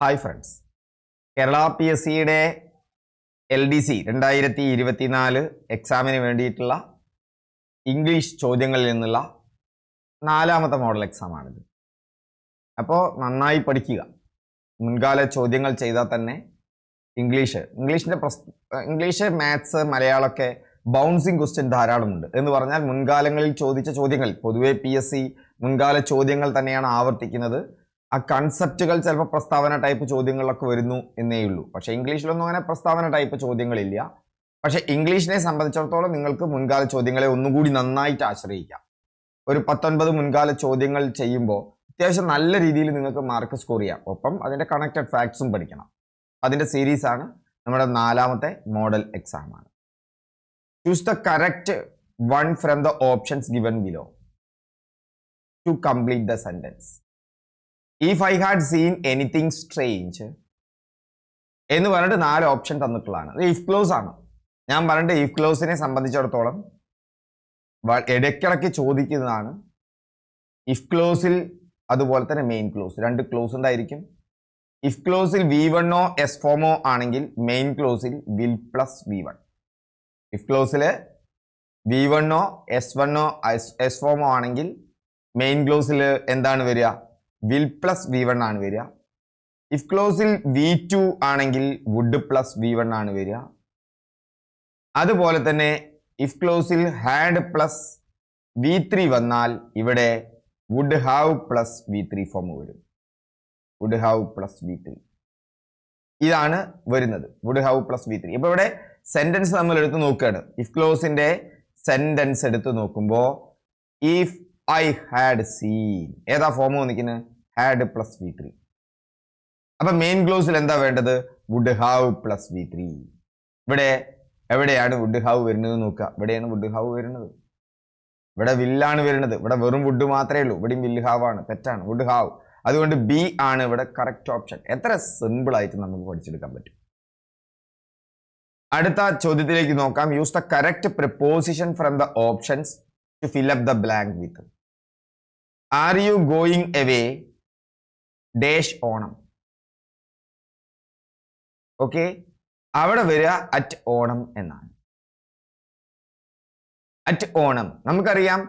Hi friends Kerala P S സിയുടെ L D C രണ്ടായിരത്തി ഇരുപത്തിനാല് എക്സാമിന് വേണ്ടിയിട്ടുള്ള ഇംഗ്ലീഷ് ചോദ്യങ്ങളിൽ നിന്നുള്ള നാലാമത്തെ മോഡൽ എക്സാമാണിത് അപ്പോൾ നന്നായി പഠിക്കുക. മുൻകാല ചോദ്യങ്ങൾ ചെയ്താൽ തന്നെ ഇംഗ്ലീഷ് ഇംഗ്ലീഷിന്റെ പ്രസ് ഇംഗ്ലീഷ് മാത്സ് മലയാളമൊക്കെ ബൗൺസിങ് ക്വസ്റ്റ്യൻ ധാരാളമുണ്ട്. എന്ന് പറഞ്ഞാൽ മുൻകാലങ്ങളിൽ ചോദിച്ച ചോദ്യങ്ങൾ പൊതുവേ പി എസ് സി മുൻകാല ചോദ്യങ്ങൾ തന്നെയാണ് ആവർത്തിക്കുന്നത്. ആ കൺസെപ്റ്റുകൾ ചിലപ്പോൾ പ്രസ്താവന ടൈപ്പ് ചോദ്യങ്ങളിലൊക്കെ വരുന്നു എന്നേ ഉള്ളൂ. പക്ഷേ ഇംഗ്ലീഷിലൊന്നും അങ്ങനെ പ്രസ്താവന ടൈപ്പ് ചോദ്യങ്ങളില്ല. പക്ഷേ ഇംഗ്ലീഷിനെ സംബന്ധിച്ചിടത്തോളം നിങ്ങൾക്ക് മുൻകാല ചോദ്യങ്ങളെ ഒന്നുകൂടി നന്നായിട്ട് ആശ്രയിക്കാം. ഒരു പത്തൊൻപത് മുൻകാല ചോദ്യങ്ങൾ ചെയ്യുമ്പോൾ അത്യാവശ്യം നല്ല രീതിയിൽ നിങ്ങൾക്ക് മാർക്ക് സ്കോർ ചെയ്യാം. ഒപ്പം അതിന്റെ കണക്റ്റഡ് ഫാക്ട്സും പഠിക്കണം. അതിന്റെ സീരീസ് ആണ് നമ്മുടെ നാലാമത്തെ മോഡൽ എക്സാം ആണ്. Choose the correct one from the options given below to complete the sentence if I had seen anything strange എന്ന് പറഞ്ഞിട്ട് നാല് ഓപ്ഷൻ തന്നിട്ടുള്ളതാണ്. അത് ഇഫ് ക്ലോസ് ആണ്. ഞാൻ പറഞ്ഞിട്ട് ഇഫ് ക്ലോസിനെ സംബന്ധിച്ചിടത്തോളം ഇടയ്ക്കിടയ്ക്ക് ചോദിക്കുന്നതാണ്. ഇഫ് ക്ലോസിൽ അതുപോലെ തന്നെ മെയിൻ ക്ലോസ് രണ്ട് ക്ലോസ് ഉണ്ടായിരിക്കും ഇഫ് ക്ലോസിൽ വി വണ്ണോ എസ് ഫോമോ ആണെങ്കിൽ main ക്ലോസിൽ will plus V one if ക്ലോസിൽ V വണ്ണോ എസ് വണ്ണോ എസ് ഫോമോ ആണെങ്കിൽ മെയിൻ ക്ലോസിൽ എന്താണ് വരിക? വിൽ പ്ലസ് വി വൺ ആണ് വരിക. ഇഫ് ക്ലോസിൽ വി ടു ആണെങ്കിൽ വുഡ് പ്ലസ് വി വൺ ആണ് വരിക. അതുപോലെ തന്നെ ഇഫ് ക്ലോസിൽ ഹാഡ് പ്ലസ് വി ത്രീ വന്നാൽ ഇവിടെ would have plus V three form വരും. Would have plus V three ഇതാണ് വരുന്നത്. Would have plus V three ഇപ്പൊ ഇവിടെ സെന്റൻസ് നമ്മൾ എടുത്ത് നോക്കുകയാണ്. ഇഫ് ക്ലോസിന്റെ സെന്റൻസ് എടുത്ത് നോക്കുമ്പോൾ ഇഫ് ഐ ഹാഡ് സീൻ ഏതാ ഫോം വന്നിരിക്കുന്നത് ഹാഡ് പ്ലസ് വി ത്രീ അപ്പൊ മെയിൻ ക്ലോസിൽ എന്താ വേണ്ടത്? Would have plus V three ഇവിടെ എവിടെയാണ് വുഡ് ഹാവ് വരുന്നത് നോക്കുക. ഇവിടെയാണ് വുഡ് ഹാവ് വരുന്നത്. ഇവിടെ വില്ലാണ് വരുന്നത്. ഇവിടെ വെറും വുഡ് മാത്രമേ ഉള്ളൂ. ഇവിടെയും വില്ല് ഹാവ് ആണ്. തെറ്റാണ്. വുഡ് ഹാവ് അതുകൊണ്ട് ബി ആണ് ഇവിടെ കറക്റ്റ് ഓപ്ഷൻ എത്ര സിമ്പിൾ ആയിട്ട് നമുക്ക് പഠിച്ചെടുക്കാൻ പറ്റും. അടുത്ത ചോദ്യത്തിലേക്ക് നോക്കാം. Use the correct preposition from the options to fill up the blank with are you going away dash Onam. Okay അവിടെ വരിക അറ്റ് ഓണം എന്നാണ്. അറ്റ് ഓണം. നമുക്കറിയാം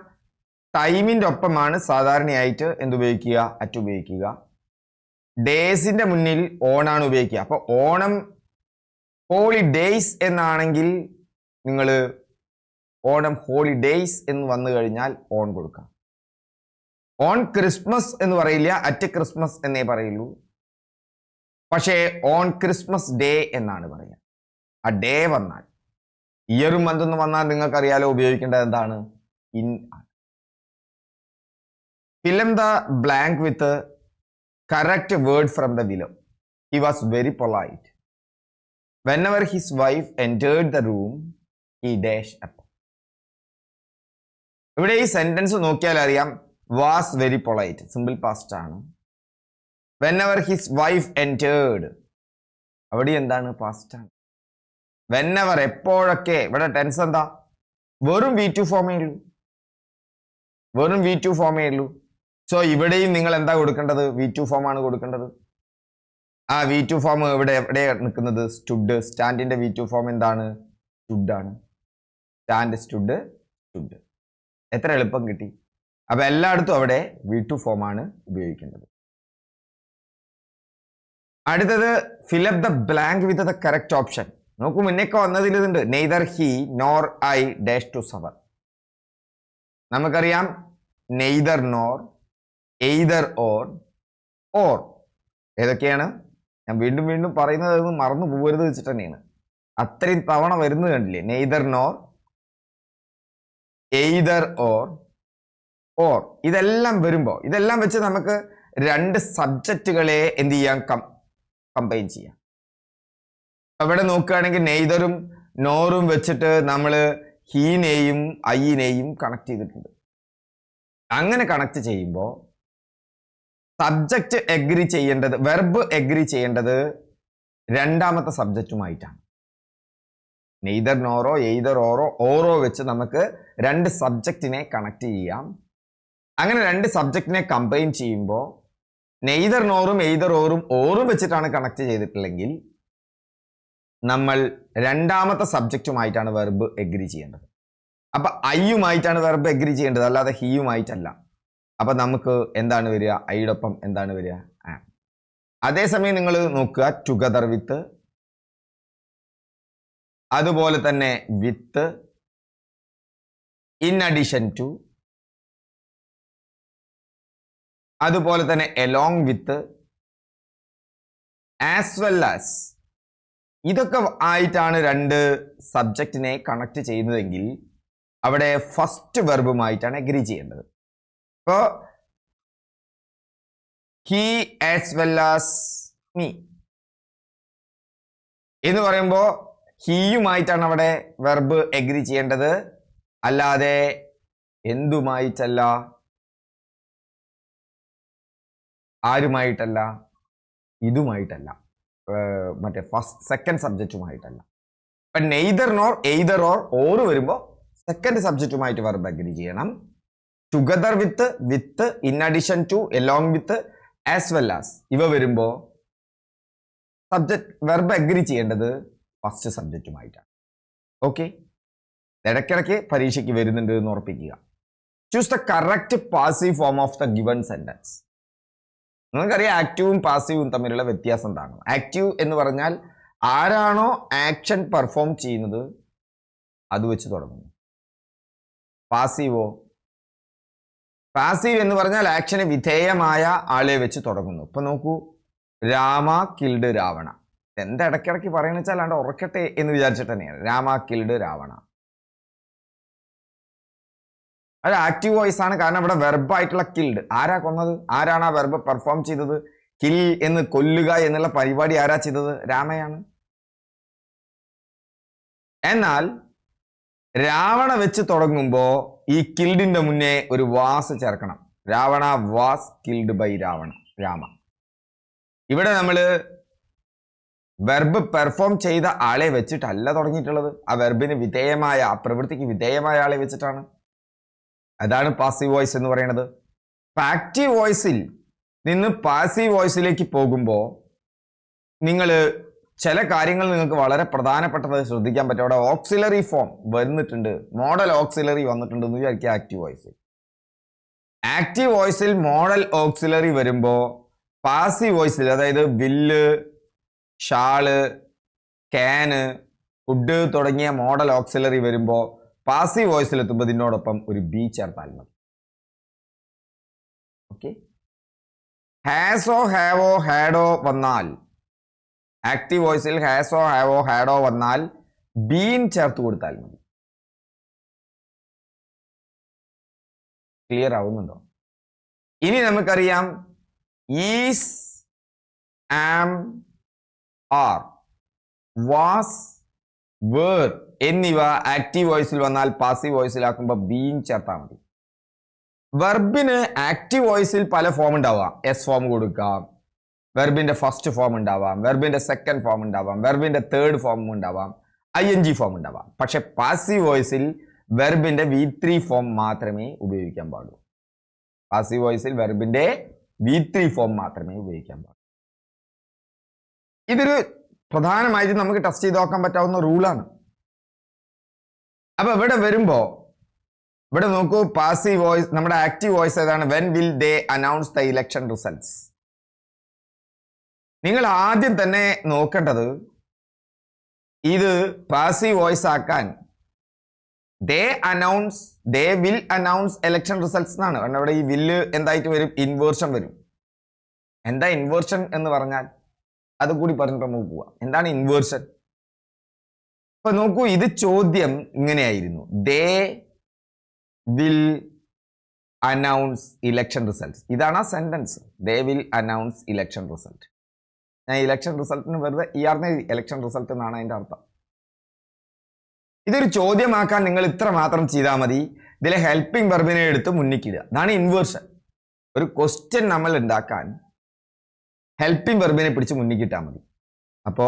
ടൈമിന്റെ ഒപ്പമാണ് സാധാരണയായിട്ട് എന്തുപയോഗിക്കുക അറ്റ് ഉപയോഗിക്കുക. ഡേയ്സിന്റെ മുന്നിൽ ഓണാണ് ഉപയോഗിക്കുക. അപ്പോൾ ഓണം ഹോളി ഡേയ്സ് എന്നാണെങ്കിൽ നിങ്ങൾ ഓണം ഹോളി ഡേയ്സ് എന്ന് വന്നു കഴിഞ്ഞാൽ ഓൺ കൊടുക്കാം. ഓൺ ക്രിസ്മസ് എന്ന് പറയില്ല അറ്റ് ക്രിസ്മസ് എന്നേ പറയുള്ളൂ. പക്ഷേ ഓൺ ക്രിസ്മസ് ഡേ എന്നാണ് പറയുക. ആ ഡേ വന്നാൽ ഇയറും മന്തെന്ന് വന്നാൽ നിങ്ങൾക്കറിയാലോ ഉപയോഗിക്കേണ്ടത് എന്താണ്? In fill in the blank with correct word from the below he was very polite whenever his wife entered the room ഈ ഡാഷ് അപ്പ് ഇവിടെ ഈ സെന്റൻസ് നോക്കിയാൽ അറിയാം was very polite simple past ആണ്. Whenever his wife entered അവിടെ എന്താണ് past ആണ്? When ever എപ്പോഴൊക്കെ ഇവിടെ ടെൻസ് എന്താ? വെറും വി ടു ഫോമേ ഉള്ളൂ. വെറും വി ടു ഫോമേ ഉള്ളൂ. സോ ഇവിടെയും നിങ്ങൾ എന്താ കൊടുക്കേണ്ടത്? വി ടു ഫോം ആണ് കൊടുക്കേണ്ടത്. ആ വി ടു ഫോം ഇവിടെ എവിടെ നിൽക്കുന്നത്? സ്റ്റുഡ് സ്റ്റാൻഡിന്റെ വി ടു ഫോം എന്താണ്? സ്റ്റുഡ് ആണ്. സ്റ്റാൻഡ് സ്റ്റുഡ് സ്റ്റുഡ് എത്ര എളുപ്പം കിട്ടി? അപ്പൊ എല്ലായിടത്തും അവിടെ വി ടു ഫോം ആണ് ഉപയോഗിക്കേണ്ടത് അടുത്തത് fill up the blank with the correct option നോക്കൂ മുന്നേക്ക് വന്നതിൽ ഇതുണ്ട്. Neither he nor I dash to savour നമുക്കറിയാം neither nor either or or ഏതൊക്കെയാണ്? ഞാൻ വീണ്ടും വീണ്ടും പറയുന്നത് അതൊന്നും മറന്നു പോകരുത് വെച്ചിട്ട് തന്നെയാണ്. അത്രയും തവണ വരുന്നത് കണ്ടില്ലേ? Neither nor either or or ഇതെല്ലാം വരുമ്പോൾ ഇതെല്ലാം വെച്ച് നമുക്ക് രണ്ട് സബ്ജക്റ്റുകളെ എന്ത് ചെയ്യാം? കം കമ്പൈൻ ചെയ്യാം. അവിടെ നോക്കുകയാണെങ്കിൽ നെയ്തറും നോറും വെച്ചിട്ട് നമ്മൾ ഹീനെയും ഐനെയും കണക്ട് ചെയ്തിട്ടുണ്ട്. അങ്ങനെ കണക്ട് ചെയ്യുമ്പോൾ സബ്ജക്റ്റ് എഗ്രി ചെയ്യേണ്ടത് വെർബ് എഗ്രി ചെയ്യേണ്ടത് രണ്ടാമത്തെ സബ്ജക്റ്റുമായിട്ടാണ് നെയ്തർ നോറോ എയ്തർ ഓറോ ഓറോ വെച്ച് നമുക്ക് രണ്ട് സബ്ജക്റ്റിനെ കണക്ട് ചെയ്യാം. അങ്ങനെ രണ്ട് സബ്ജക്റ്റിനെ കമ്പൈൻ ചെയ്യുമ്പോൾ നെയ്തർ നോറും എയ്തർ ഓറും ഓറും വെച്ചിട്ടാണ് കണക്ട് ചെയ്തിട്ടില്ലെങ്കിൽ നമ്മൾ രണ്ടാമത്തെ സബ്ജക്റ്റുമായിട്ടാണ് വെർബ് എഗ്രി ചെയ്യേണ്ടത്. അപ്പൊ ഐയുമായിട്ടാണ് വെർബ് എഗ്രി ചെയ്യേണ്ടത് അല്ലാതെ ഹീയുമായിട്ടല്ല അപ്പൊ നമുക്ക് എന്താണ് വരിക? ഐയോടൊപ്പം എന്താണ് വരിക? ആ അതേസമയം നിങ്ങൾ നോക്കുക ടുഗദർ വിത്ത് അതുപോലെ തന്നെ വിത്ത് ഇൻ അഡീഷൻ ടു അതുപോലെ തന്നെ along with as well as ഇതൊക്കെ ആയിട്ടാണ് രണ്ട് സബ്ജക്റ്റിനെ കണക്ട് ചെയ്യുന്നതെങ്കിൽ അവിടെ ഫസ്റ്റ് വെർബുമായിട്ടാണ് അഗ്രി ചെയ്യേണ്ടത്. ഇപ്പോ he as well as me എന്ന് പറയുമ്പോൾ ഹീയുമായിട്ടാണ് അവിടെ വെർബ് എഗ്രി ചെയ്യേണ്ടത്. അല്ലാതെ എന്തുമായിട്ടല്ല? ആരുമായിട്ടല്ല ഇതുമായിട്ടല്ല മറ്റേ ഫസ്റ്റ് സെക്കൻഡ് സബ്ജക്റ്റുമായിട്ടല്ല ഇപ്പൊ neither nor either or or വരുമ്പോൾ സെക്കൻഡ് സബ്ജക്റ്റുമായിട്ട് വെർബ് അഗ്രി ചെയ്യണം. Together with with in addition to along with as well as ഇവ വരുമ്പോൾ സബ്ജക്ട് വെർബ് അഗ്രി ചെയ്യേണ്ടത് ഫസ്റ്റ് സബ്ജക്റ്റുമായിട്ടാണ് ഓക്കെ ഇടയ്ക്കിടയ്ക്ക് പരീക്ഷയ്ക്ക് വരുന്നുണ്ട് എന്ന് ഉറപ്പിക്കുക. Choose the correct passive form of the given sentence നിങ്ങൾക്കറിയാം ആക്റ്റീവും പാസീവും തമ്മിലുള്ള വ്യത്യാസം എന്താണ്? ആക്റ്റീവ് എന്ന് പറഞ്ഞാൽ ആരാണോ ആക്ഷൻ പെർഫോം ചെയ്യുന്നത് അത് വെച്ച് തുടങ്ങുന്നു. പാസീവോ പാസീവ് എന്ന് പറഞ്ഞാൽ ആക്ഷന് വിധേയമായ ആളെ വെച്ച് തുടങ്ങുന്നു. ഇപ്പൊ നോക്കൂ. രാമ കിൽഡ് രാവണ. എന്താ ഇടയ്ക്കിടയ്ക്ക് പറയുന്ന വെച്ചാൽ അല്ലാണ്ട് ഉറക്കട്ടെ എന്ന് വിചാരിച്ചിട്ട് തന്നെയാണ്. രാമ കിൽഡ് രാവണ. അത് ആക്റ്റീവ് വോയിസ് ആണ്. കാരണം ഇവിടെ വെർബ് ആയിട്ടുള്ള കിൽഡ് ആരാ കൊന്നത്? ആരാണ് ആ വെർബ് പെർഫോം ചെയ്തത്? കിൽ എന്ന് കൊല്ലുക എന്നുള്ള പരിപാടി ആരാ ചെയ്തത്? രാമയാണ്. എന്നാൽ രാവണ വെച്ച് തുടങ്ങുമ്പോ ഈ കിൽഡിന്റെ മുന്നേ ഒരു വാസ് ചേർക്കണം. Ravana was killed by Ravana Rama. ഇവിടെ നമ്മൾ വെർബ് പെർഫോം ചെയ്ത ആളെ വെച്ചിട്ടല്ല തുടങ്ങിയിട്ടുള്ളത്. ആ വെർബിന് വിധേയമായ ആ പ്രവൃത്തിക്ക് വിധേയമായ ആളെ വെച്ചിട്ടാണ്. അതാണ് പാസീവ് വോയിസ് എന്ന് പറയുന്നത്. ആക്റ്റീവ് വോയിസിൽ നിന്ന് പാസീവ് വോയിസിലേക്ക് പോകുമ്പോൾ നിങ്ങൾ ചില കാര്യങ്ങൾ നിങ്ങൾക്ക് വളരെ പ്രധാനപ്പെട്ടത് ശ്രദ്ധിക്കാൻ പറ്റും. അവിടെ ഓക്സിലറി ഫോം വന്നിട്ടുണ്ട് മോഡൽ ഓക്സിലറി വന്നിട്ടുണ്ട് എന്ന് വിചാരിക്കുക ആക്റ്റീവ് വോയിസ് ആക്റ്റീവ് വോയിസിൽ മോഡൽ ഓക്സിലറി വരുമ്പോൾ പാസീവ് വോയിസിൽ അതായത് വില്ല് ഷാൾ ക്യാന് ഫുഡ് തുടങ്ങിയ മോഡൽ ഓക്സിലറി വരുമ്പോൾ പാസീവ് വോയിസിൽ എത്തുമ്പോൾ ഇതിനോടൊപ്പം ഒരു ബി ചേർത്താൽ മതി. ഓക്കെ ഹാസോ ഹാവോ ഹാഡോ വന്നാൽ. ആക്റ്റീവ് വോയിസിൽ ഹാസോ ഹാവോ ഹാഡോ വന്നാൽ ബീൻ ചേർത്ത് കൊടുത്താൽ മതി. ക്ലിയർ ആവുന്നുണ്ടോ? ഇനി നമുക്കറിയാം is am are was were എന്നിവ ആക്റ്റീവ് വോയിസിൽ വന്നാൽ പാസീവ് വോയിസിലാക്കുമ്പോൾ ബീങ് ചേർത്താൽ മതി. വെർബിന് ആക്റ്റീവ് വോയിസിൽ പല ഫോം ഉണ്ടാവാം. എസ് ഫോം കൊടുക്കാം. വെർബിന്റെ ഫസ്റ്റ് ഫോം ഉണ്ടാവാം. വെർബിന്റെ സെക്കൻഡ് ഫോം ഉണ്ടാവാം. വെർബിന്റെ തേർഡ് ഫോം ഉണ്ടാവാം. ഐ എൻ ജി ഫോം ഉണ്ടാവാം. പക്ഷെ പാസീവ് വോയിസിൽ വെർബിന്റെ വി ത്രീ ഫോം മാത്രമേ ഉപയോഗിക്കാൻ പാടുള്ളൂ. പാസീവ് വോയിസിൽ വെർബിന്റെ വി ത്രീ ഫോം മാത്രമേ ഉപയോഗിക്കാൻ പാടുള്ളൂ. ഇതൊരു പ്രധാനമായിട്ട് നമുക്ക് ടെസ്റ്റ് ചെയ്ത് നോക്കാൻ പറ്റാവുന്ന റൂളാണ് അപ്പൊ ഇവിടെ വരുമ്പോ ഇവിടെ നോക്കൂ പാസീവ് വോയിസ് നമ്മുടെ ആക്റ്റീവ് വോയിസ് ഏതാണ്? When will they announce the election results നിങ്ങൾ ആദ്യം തന്നെ നോക്കേണ്ടത് ഇത് പാസീവ് വോയിസ് ആക്കാൻ they announce they will announce election results എന്നാണ്. കാരണം ഇവിടെ ഈ വില്ല് എന്തായിട്ട് വരും? ഇൻവേർഷൻ വരും. എന്താ ഇൻവേർഷൻ എന്ന് പറഞ്ഞാൽ? അത് കൂടി പറഞ്ഞിട്ട് നമുക്ക് പോവാം. എന്താണ് ഇൻവേർഷൻ അപ്പൊ നോക്കൂ ഇത് ചോദ്യം ഇങ്ങനെയായിരുന്നു. They will announce election result ഇതാണ് ആ sentence. They will announce election result. ഞാൻ ഇലക്ഷൻ റിസൾട്ടിന് വെറുതെ ഇയാർന്ന ഇലക്ഷൻ റിസൾട്ട് എന്നാണ് അതിന്റെ അർത്ഥം. ഇതൊരു ചോദ്യമാക്കാൻ നിങ്ങൾ ഇത്ര മാത്രം ചെയ്താൽ മതി. ഇതിലെ ഹെൽപ്പിംഗ് വെർബിനെ എടുത്ത് മുന്നിക്കിടുക. അതാണ് ഇൻവേർഷൻ ഒരു ക്വസ്റ്റ്യൻ നമ്മൾ ഉണ്ടാക്കാൻ ഹെൽപ്പിംഗ് വെർബിനെ പിടിച്ച് മുന്നിക്കിട്ടാൽ മതി. അപ്പോ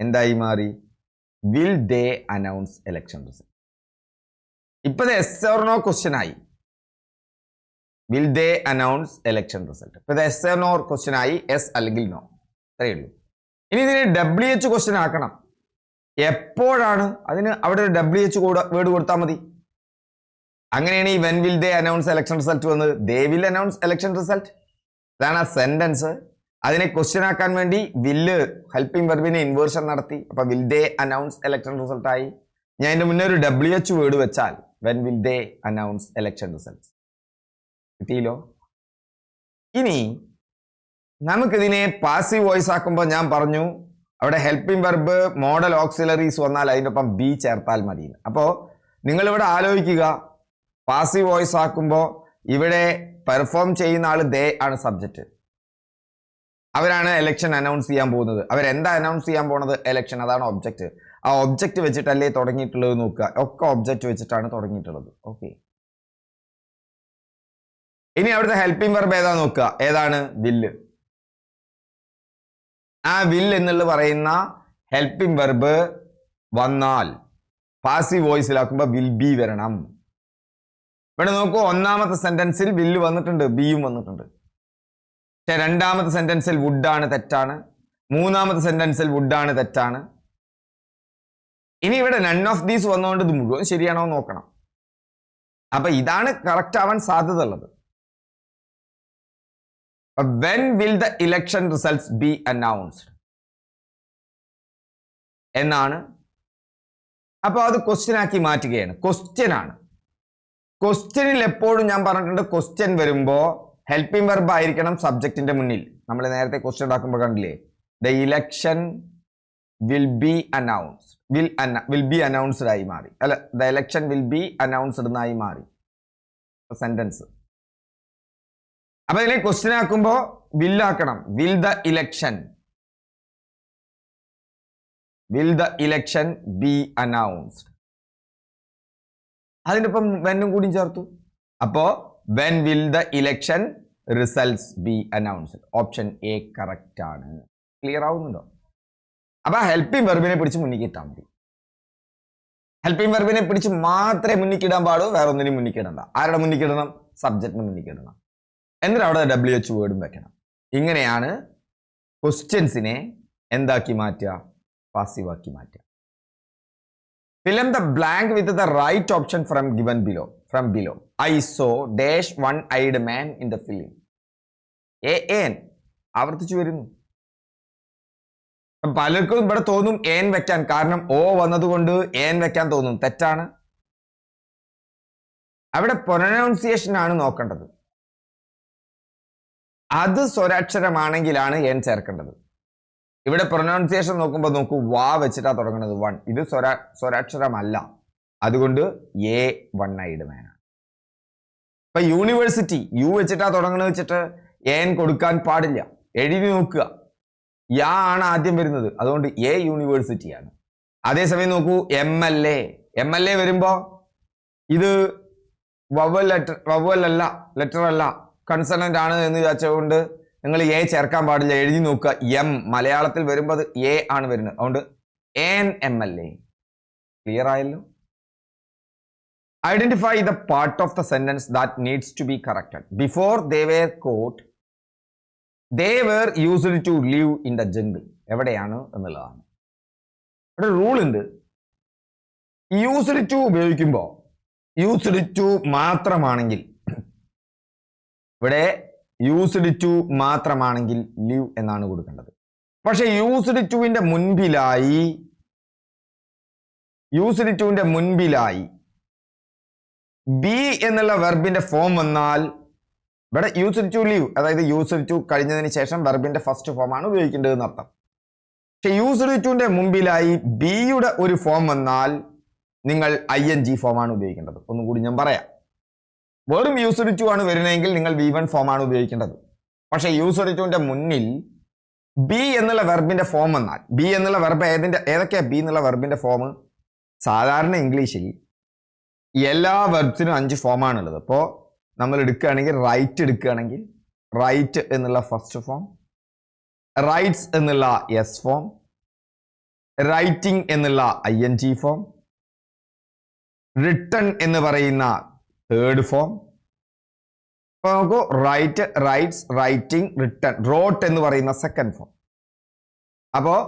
എന്തായി മാറി? Will they announce election result ഇപ്പൊ എസ് ഓർ ക്വസ്റ്റ്യൻ ആയി. Will they announce election result ഇപ്പൊ എസ് എർണോ ക്വസ്റ്റ്യൻ ആയി എസ് അല്ലെങ്കിൽ നോ അത്രയേ ഇനി ഇതിന് ഡബ്ല്യു എച്ച് ക്വസ്റ്റ്യൻ ആക്കണം. എപ്പോഴാണ് അതിന് അവിടെ ഒരു ഡബ്ല്യു എച്ച് വേർഡ് കൊടുത്താൽ മതി. അങ്ങനെയാണ് ഈ when will they announce election result വന്നത്. They will announce election result ഇതാണ് ആ സെന്റൻസ് അതിനെ ക്വസ്റ്റ്യൻ ആക്കാൻ വേണ്ടി വില്ല് ഹെൽപ്പിംഗ് വെർബിനെ ഇൻവേർഷൻ നടത്തി. അപ്പൊ will they announce election result ആയി? ഞാൻ അതിന്റെ മുന്നേ ഒരു ഡബ്ല്യു എച്ച് വേർഡ് വെച്ചാൽ when will they announce election result കിട്ടിയില്ലോ? ഇനി നമുക്കിതിനെ പാസീവ് വോയിസ് ആക്കുമ്പോൾ ഞാൻ പറഞ്ഞു അവിടെ ഹെൽപ്പിംഗ് വെർബ് മോഡൽ ഓക്സിലറീസ് വന്നാൽ അതിന്റെ ഒപ്പം ബി ചേർത്താൽ മതി അപ്പോൾ നിങ്ങളിവിടെ ആലോചിക്കുക പാസീവ് വോയിസ് ആക്കുമ്പോൾ ഇവിടെ പെർഫോം ചെയ്യുന്ന ആൾ ദേ ആണ് സബ്ജക്റ്റ് അവരാണ് എലക്ഷൻ അനൗൺസ് ചെയ്യാൻ പോകുന്നത്. അവരെന്താ അനൗൺസ് ചെയ്യാൻ പോണത്? എലക്ഷൻ അതാണ് ഒബ്ജക്റ്റ് ആ ഒബ്ജക്റ്റ് വെച്ചിട്ടല്ലേ തുടങ്ങിയിട്ടുള്ളത് നോക്കുക. ഒക്കെ ഒബ്ജക്റ്റ് വെച്ചിട്ടാണ് തുടങ്ങിയിട്ടുള്ളത്. ഓക്കെ ഇനി അവിടുത്തെ ഹെൽപ്പിംഗ് വെർബ് ഏതാ നോക്കുക? ഏതാണ്? വില്ല് ആ വിൽ എന്നുള്ള പറയുന്ന ഹെൽപ്പിംഗ് വെർബ് വന്നാൽ പാസീവ് വോയിസിലാക്കുമ്പോൾ വിൽ ബി വരണം. ഇവിടെ നോക്കൂ ഒന്നാമത്തെ സെന്റൻസിൽ വില്ല് വന്നിട്ടുണ്ട് ബിയും വന്നിട്ടുണ്ട്. പക്ഷെ രണ്ടാമത്തെ സെന്റൻസിൽ വുഡാണ് തെറ്റാണ്. മൂന്നാമത്തെ സെന്റൻസിൽ വുഡാണ് തെറ്റാണ്. ഇനി ഇവിടെ നൺ ഓഫ് ദീസ് വന്നുകൊണ്ട് ഇത് മുഴുവൻ ശരിയാണോ നോക്കണം. അപ്പൊ ഇതാണ് കറക്റ്റ് ആവാൻ സാധ്യത ഉള്ളത് when will the election results be announced എന്നാണ്. അപ്പോൾ അത് ക്വസ്റ്റ്യൻ ആക്കി മാറ്റുകയാണ്. ക്വസ്റ്റ്യൻ ആണ്. ക്വസ്റ്റ്യനിൽ എപ്പോഴും ഞാൻ പറഞ്ഞിട്ടുണ്ട് ക്വസ്റ്റ്യൻ വരുമ്പോൾ ഹെൽപ്പിംഗ് വെർബ് ആയിരിക്കണം സബ്ജക്റ്റിന്റെ മുന്നിൽ. നമ്മൾ നേരത്തെ ക്വസ്റ്റ്യൻ ഉണ്ടാക്കുമ്പോൾ കണ്ടില്ലേ? The election will be announced will will be announced ആയി മാറി. അല്ല the election will be announced എന്നായി മാറി. സെന്റൻസ് അപ്പൊ ഇതിനെ ക്വസ്റ്റ്യൻ വിൽ ആക്കണം. Will the election will the election be announced അതിന്റെ ഒപ്പം വെന്നും കൂടി ചേർത്തു. അപ്പോ when will the election results be announced option A correct ആണ്. ക്ലിയർ ആവുന്നുണ്ടോ? അപ്പൊ ഹെൽപ്പിംഗ് വെർബിനെ പിടിച്ച് മുന്നിക്കിട്ടാൽ മതി. ഹെൽപ്പിംഗ് വെർബിനെ പിടിച്ച് മാത്രമേ മുന്നിക്കിടാൻ പാടൂ വേറെ ഒന്നിനും മുന്നിക്കിടണ്ട ആരുടെ മുന്നിക്കിടണം സബ്ജക്റ്റിന് മുന്നിക്കിടണം എന്നിട്ട് അവിടെ ഡബ്ല്യു എച്ച് വേർഡും വെക്കണം. ഇങ്ങനെയാണ് ക്വസ്റ്റ്യൻസിനെ എന്താക്കി മാറ്റുക? പാസീവാക്കി മാറ്റുക. Fill in the blank with the right option from given below from below I saw dash one eyed man in the film A N ആവർത്തിച്ചു വരുന്നു. പലർക്കും ഇവിടെ തോന്നും ഏൻ വെക്കാൻ. കാരണം ഓ വന്നതുകൊണ്ട് ഏൻ വെക്കാൻ തോന്നും. തെറ്റാണ്. അവിടെ പ്രൊനൗൺസിയേഷൻ ആണ് നോക്കേണ്ടത്. അത് സ്വരാക്ഷരമാണെങ്കിലാണ് ഏൻ ചേർക്കേണ്ടത്. ഇവിടെ പ്രൊനൗൺസിയേഷൻ നോക്കുമ്പോൾ നോക്കൂ വാ വെച്ചിട്ടാണ് തുടങ്ങുന്നത്. വൺ ഇത് സ്വരാ സ്വരാക്ഷരമല്ല. അതുകൊണ്ട് എ വൺ ഐഡ് മാനാണ് ഇപ്പൊ യൂണിവേഴ്സിറ്റി യു വെച്ചിട്ടാ തുടങ്ങണ വെച്ചിട്ട് എൻ കൊടുക്കാൻ പാടില്ല. എഴുതി നോക്കുക. യാ ആണ് ആദ്യം വരുന്നത്. അതുകൊണ്ട് എ യൂണിവേഴ്സിറ്റിയാണ് അതേസമയം നോക്കൂ M L A M L A വരുമ്പോ ഇത് വവൽ ലെറ്റർ വവൽ അല്ല ലെറ്റർ അല്ല കൺസണന്റ് ആണ് എന്ന് വിചാരിച്ചുകൊണ്ട് നിങ്ങൾ എ ചേർക്കാൻ പാടില്ല. എഴുതി നോക്കുക. എം മലയാളത്തിൽ വരുമ്പോൾ അത് എ ആണ് വരുന്നത്. അതുകൊണ്ട് an M L A clear ആയല്ലോ? Identify the part of the sentence that needs to be corrected before they were caught they were used to live in the jungle എവിടെയാണ് എന്നുള്ളതാണ്. ഇവിടെ റൂൾ ഉണ്ട്. യൂസ്ഡ് ടു ഉപയോഗിക്കുമ്പോൾ used to മാത്രമാണെങ്കിൽ ഇവിടെ used to മാത്രമാണെങ്കിൽ live എന്നാണ് കൊടുക്കേണ്ടത്. പക്ഷെ യൂസ്ഡ് ടുവിന്റെ മുൻപിലായി യൂസ്ഡ് ടുവിന്റെ മുൻപിലായി ബി എന്നുള്ള വെർബിന്റെ ഫോം വന്നാൽ ഇവിടെ യൂസ്ഡ് ടു ലീവ് അതായത് യൂസ്ഡ് ടു കഴിഞ്ഞതിന് ശേഷം വെർബിന്റെ ഫസ്റ്റ് ഫോം ആണ് ഉപയോഗിക്കേണ്ടത് എന്നർത്ഥം പക്ഷെ യൂസ്ഡ് ടുവിന്റെ മുമ്പിലായി ബിയുടെ ഒരു ഫോം വന്നാൽ നിങ്ങൾ ഐ എൻ ജി ഫോം ആണ് ഉപയോഗിക്കേണ്ടത്. ഒന്നും കൂടി ഞാൻ പറയാം. വെറും യൂസ്ഡ് ടു ആണ് വരുന്നതെങ്കിൽ നിങ്ങൾ വി വൺ ഫോം ആണ് ഉപയോഗിക്കേണ്ടത്. പക്ഷെ യൂസ്ഡ് ടുവിന്റെ മുന്നിൽ ബി എന്നുള്ള വെർബിന്റെ ഫോം വന്നാൽ ബി എന്നുള്ള വെർബ് ഏതിന്റെ ഏതൊക്കെയാ ബി എന്നുള്ള വെർബിന്റെ ഫോം സാധാരണ ഇംഗ്ലീഷിൽ എല്ലാ വെർബ്സിനും അഞ്ച് ഫോമാണുള്ളത് അപ്പോൾ നമ്മൾ എടുക്കുകയാണെങ്കിൽ റൈറ്റ് എടുക്കുകയാണെങ്കിൽ റൈറ്റ് എന്നുള്ള ഫസ്റ്റ് ഫോം റൈറ്റ്സ് എന്നുള്ള എസ് ഫോം റൈറ്റിംഗ് എന്നുള്ള I N G form written എന്ന് പറയുന്ന തേർഡ് ഫോം അപ്പോൾ നോക്കൂ write writes writing written wrote എന്ന് പറയുന്ന സെക്കൻഡ് ഫോം അപ്പോൾ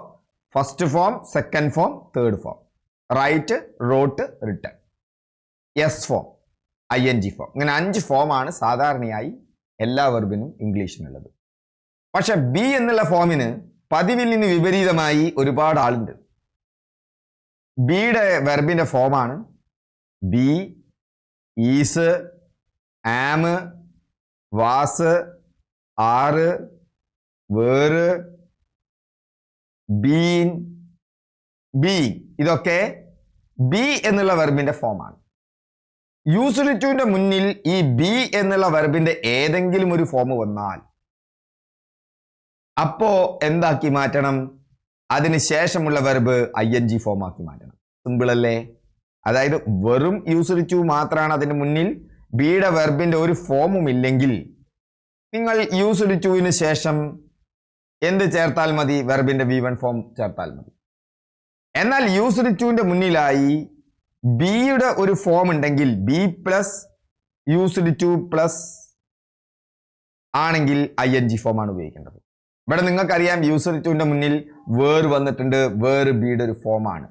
first form second form third form write wrote written S form I N G form ഇങ്ങനെ അഞ്ച് ഫോമാണ് സാധാരണയായി എല്ലാ വെർബിനും ഇംഗ്ലീഷിനുള്ളത്. പക്ഷെ ബി എന്നുള്ള ഫോമിന് പതിവിൽ നിന്ന് വിപരീതമായി ഒരുപാട് ആളുണ്ട്. ബിയുടെ വെർബിന്റെ ഫോമാണ് B is am was are were been be ഇതൊക്കെ ബി എന്നുള്ള വെർബിന്റെ ഫോമാണ് യൂസ്ഡ് ടുവിന്റെ മുന്നിൽ ഈ ബി എന്നുള്ള വെർബിന്റെ ഏതെങ്കിലും ഒരു ഫോം വന്നാൽ അപ്പോ എന്താക്കി മാറ്റണം? അതിന് ശേഷമുള്ള verb I N G form ആക്കി മാറ്റണം. സിമ്പിൾ അല്ലേ? അതായത് വെറും ടു മാത്രമാണ് അതിന് മുന്നിൽ ബിയുടെ വെർബിന്റെ ഒരു ഫോമും ഇല്ലെങ്കിൽ നിങ്ങൾ യൂസ്ഡ് ടുവിന് ശേഷം എന്ത് ചേർത്താൽ മതി? വെർബിന്റെ വി വൺ ഫോം ചേർത്താൽ മതി. എന്നാൽ യൂസ്ഡ് ടുവിന്റെ മുന്നിലായി ബിയുടെ ഒരു ഫോം ഉണ്ടെങ്കിൽ be plus used to plus ആണെങ്കിൽ ഐ എൻ ജി ഫോം ആണ് ഉപയോഗിക്കേണ്ടത്. ഇവിടെ നിങ്ങൾക്കറിയാം യൂസ്ഡ് ടുവിന്റെ മുന്നിൽ വേർ വന്നിട്ടുണ്ട്. വേർ ബിയുടെ ഒരു ഫോമാണ്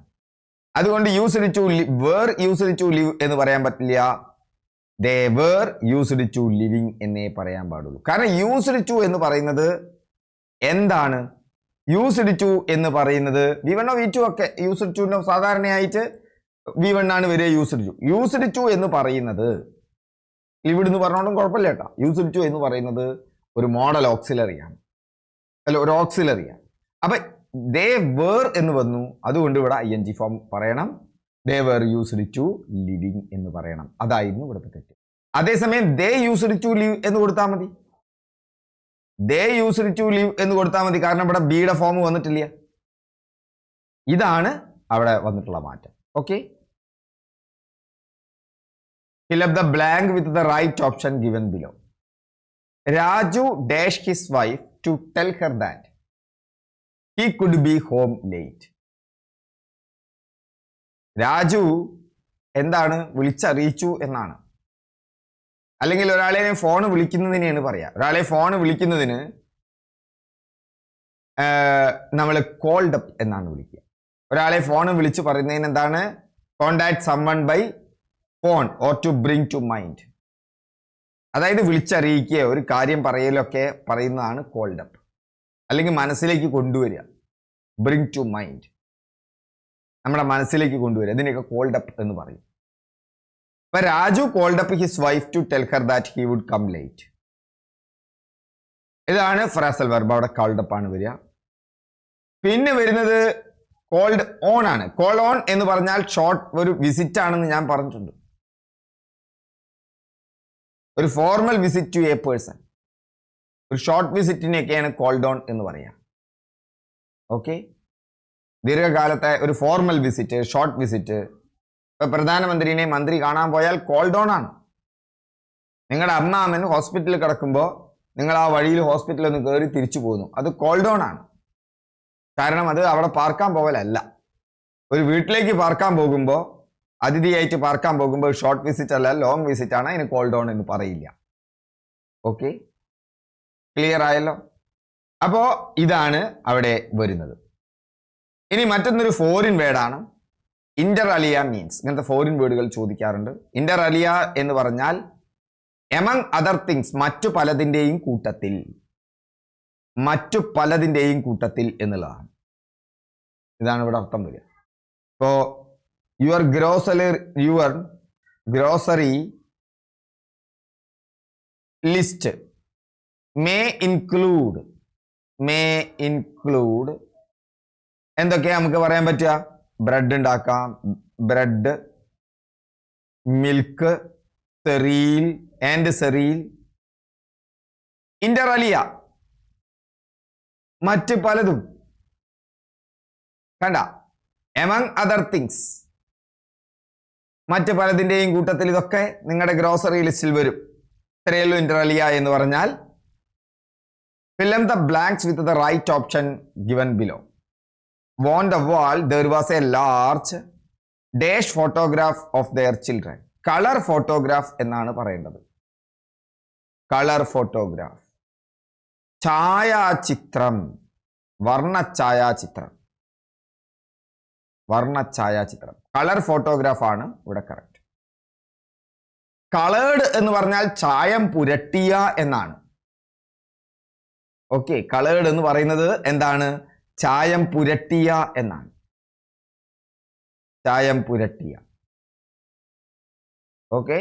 അതുകൊണ്ട് used to were used to live എന്ന് പറയാൻ പറ്റില്ല. They were used to living എന്നേ പറയാൻ പാടുള്ളൂ. കാരണം യൂസ്ഡ് ടു എന്ന് പറയുന്നത് എന്താണ്? യൂസ്ഡ് ടു എന്ന് പറയുന്നത് V one of V two ഒക്കെ യൂസ്ഡ് ടുവിന്റെ സാധാരണയായിട്ട് വി വൺ ആണ് വരിക യൂസ്ഡ് ടു യൂസ്ഡ് ടു എന്ന് പറയുന്നത് ലിവിഡ് എന്ന് പറഞ്ഞോണ്ടും കുഴപ്പമില്ല കേട്ടോ. യൂസ്ഡ് ടു എന്ന് പറയുന്നത് ഒരു മോഡൽ ഓക്സിലറിയാണ് അല്ല ഒരു ഓക്സിലറിയാണ് അപ്പൊ ദേ വേർ എന്ന് വന്നു. അതുകൊണ്ട് ഇവിടെ ഐ എൻ ജി ഫോം പറയണം. They were used to living എന്ന് പറയണം. അതായിരുന്നു ഇവിടുത്തെ തെറ്റ്. അതേസമയം ദേ യൂസ്ഡ് ടു ലിവ് എന്ന് കൊടുത്താൽ മതി. ദേ യൂസ്ഡ് ടു ലിവ് എന്ന് കൊടുത്താൽ മതി. കാരണം ഇവിടെ ബിയുടെ ഫോം വന്നിട്ടില്ല. ഇതാണ് അവിടെ വന്നിട്ടുള്ള മാറ്റം. Okay fill up the blank with the right option given below Raju dash his wife to tell her that he could be home late Raju എന്താണ്? വിളിച്ചറിയിച്ചു എന്നാണ്. അല്ലെങ്കിൽ ഒരാളെ ഫോൺ വിളിക്കുന്നതിനെയാണ് പറയാ. ഒരാളെ ഫോൺ വിളിക്കുന്നതിന് നമ്മൾ കോൾഡ് അപ്പ് എന്നാണ് വിളിക്കുക. ഒരാളെ ഫോൺ വിളിച്ച് പറയുന്നതിന് എന്താണ്? Contact summon by phone or to bring to mind അതായത് വിളിച്ചറിയിക്കുക ഒരു കാര്യം പറയലൊക്കെ പറയുന്നതാണ് കോൾഡ് അപ്പ് അല്ലെങ്കിൽ മനസ്സിലേക്ക് കൊണ്ടുവരിക. ബ്രിങ് ടു മൈൻഡ് നമ്മുടെ മനസ്സിലേക്ക് കൊണ്ടുവരിക. ഇതിനെയൊക്കെ കോൾഡ് അപ്പ് എന്ന് പറയും. അപ്പൊ Raju called up his wife to tell her that he would come late ഇതാണ് ഫ്രാസൽ വെർബ് അവിടെ കോൾഡ് അപ്പ് ആണ് വരിക. പിന്നെ വരുന്നത് കോൾഡ് ഓൺ ആണ്. കോൾ ഓൺ എന്ന് പറഞ്ഞാൽ ഷോർട്ട് ഒരു വിസിറ്റ് ആണെന്ന് ഞാൻ പറഞ്ഞിട്ടുണ്ട്. ഒരു formal visit to a person ഒരു ഷോർട്ട് വിസിറ്റിനെയൊക്കെയാണ് കോൾ ഡൗൺ എന്ന് പറയുക ഓക്കെ ദീർഘകാലത്തെ ഒരു ഫോർമൽ വിസിറ്റ് ഷോർട്ട് വിസിറ്റ് ഇപ്പൊ പ്രധാനമന്ത്രിനെ മന്ത്രി കാണാൻ പോയാൽ കോൾ ഡൗൺ ആണ്. നിങ്ങളുടെ അമ്മാമൻ ഹോസ്പിറ്റലിൽ കിടക്കുമ്പോൾ നിങ്ങൾ ആ വഴിയിൽ ഹോസ്പിറ്റലിൽ ഒന്ന് കയറി തിരിച്ചു പോകുന്നു. അത് കോൾ ഡൗൺ ആണ്. കാരണം അത് അവിടെ പാർക്കാൻ പോകലല്ല. ഒരു വീട്ടിലേക്ക് പാർക്കാൻ പോകുമ്പോൾ അതിഥിയായിട്ട് പാർക്കാൻ പോകുമ്പോൾ ഷോർട്ട് വിസിറ്റ് അല്ല ലോങ് വിസിറ്റ് ആണ്. അതിന് കോൾഡ് ഓൺ എന്ന് പറയില്ല. ഓക്കെ ക്ലിയർ ആയല്ലോ? അപ്പോ ഇതാണ് അവിടെ വരുന്നത്. ഇനി മറ്റൊന്നൊരു ഫോറിൻ വേർഡാണ് ഇന്റർ അലിയ മീൻസ് ഇങ്ങനത്തെ ഫോറിൻ വേർഡുകൾ ചോദിക്കാറുണ്ട്. ഇന്റർ അലിയ എന്ന് പറഞ്ഞാൽ എമംഗ് അതർ തിങ്സ് മറ്റു പലതിന്റെയും കൂട്ടത്തിൽ. മറ്റു പലതിന്റെയും കൂട്ടത്തിൽ എന്നുള്ളതാണ്. ഇതാണ് ഇവിടെ അർത്ഥം വരിക. ഇപ്പോ your grocery your grocery list may include may include. എന്തൊക്കെയാ നമുക്ക് പറയാൻ പറ്റുക? ബ്രെഡ് ഉണ്ടാക്കാം. Bread milk cereal and cereal. Inter alia മറ്റ് പലതും. കണ്ട. എമംഗ് അതർ തിങ്സ് മറ്റ് പലതിന്റെയും കൂട്ടത്തിൽ ഇതൊക്കെ നിങ്ങളുടെ ഗ്രോസറി ലിസ്റ്റിൽ വരും. ഇത്രയല്ലോ ഇന്റർലിയ എന്ന് പറഞ്ഞാൽ fill the blanks with the right option given below on the wall there was a large dash photograph of their children colour photograph എന്നാണ് പറയേണ്ടത്. കളർ ഫോട്ടോഗ്രാഫ് ഛായാചിത്രം. വർണ ഛായാചിത്രം. വർണ ഛായാചിത്രം. കളർ ഫോട്ടോഗ്രാഫ് ആണ് ഇവിടെ കറക്റ്റ് കളേർഡ് എന്ന് പറഞ്ഞാൽ ചായം പുരട്ടിയ എന്നാണ്. ഓക്കെ കളേർഡ് എന്ന് പറയുന്നത് എന്താണ്? ചായം പുരട്ടിയ എന്നാണ്. ചായം പുരട്ടിയ. ഓക്കെ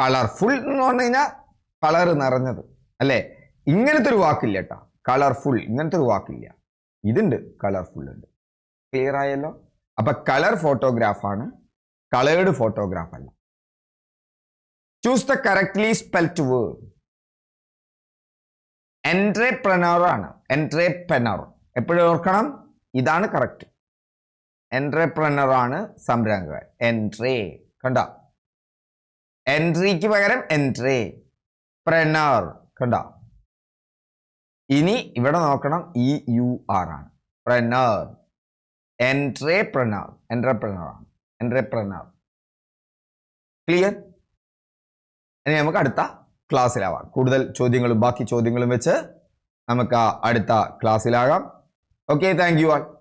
കളർഫുൾ എന്ന് പറഞ്ഞു കഴിഞ്ഞാൽ കളർ നിറഞ്ഞത്. അല്ലേ? ഇങ്ങനത്തെ ഒരു വാക്കില്ല കേട്ടോ. കളർഫുൾ ഇങ്ങനത്തെ ഒരു വാക്കില്ല. ഇതുണ്ട് കളർഫുൾ ഉണ്ട്. ക്ലിയർ ആയല്ലോ? അപ്പൊ കളർ ഫോട്ടോഗ്രാഫാണ് കളേർഡ് ഫോട്ടോഗ്രാഫ് അല്ല. Choose the correctly spelt word entrepreneur ആണ്. എൻട്രപ്രനർ എപ്പോഴും ഓർക്കണം ഇതാണ് കറക്റ്റ് എൻട്രപ്രനർ ആണ് സംരംഭകൻ. എൻട്രേ കണ്ട? എൻട്രിക്ക് പകരം എൻട്രേ പ്രനർ കണ്ട? ഇനി ഇവിടെ നോക്കണം ഇ യു ആർ ആണ്. പ്രനർ entrepreneur. ആണ് എൻട്രപ്രനർ ക്ലിയർ ഇനി നമുക്ക് അടുത്ത ക്ലാസ്സിലാവാം. കൂടുതൽ ചോദ്യങ്ങളും ബാക്കി ചോദ്യങ്ങളും വെച്ച് നമുക്ക് അടുത്ത ക്ലാസ്സിലാകാം. Okay thank you all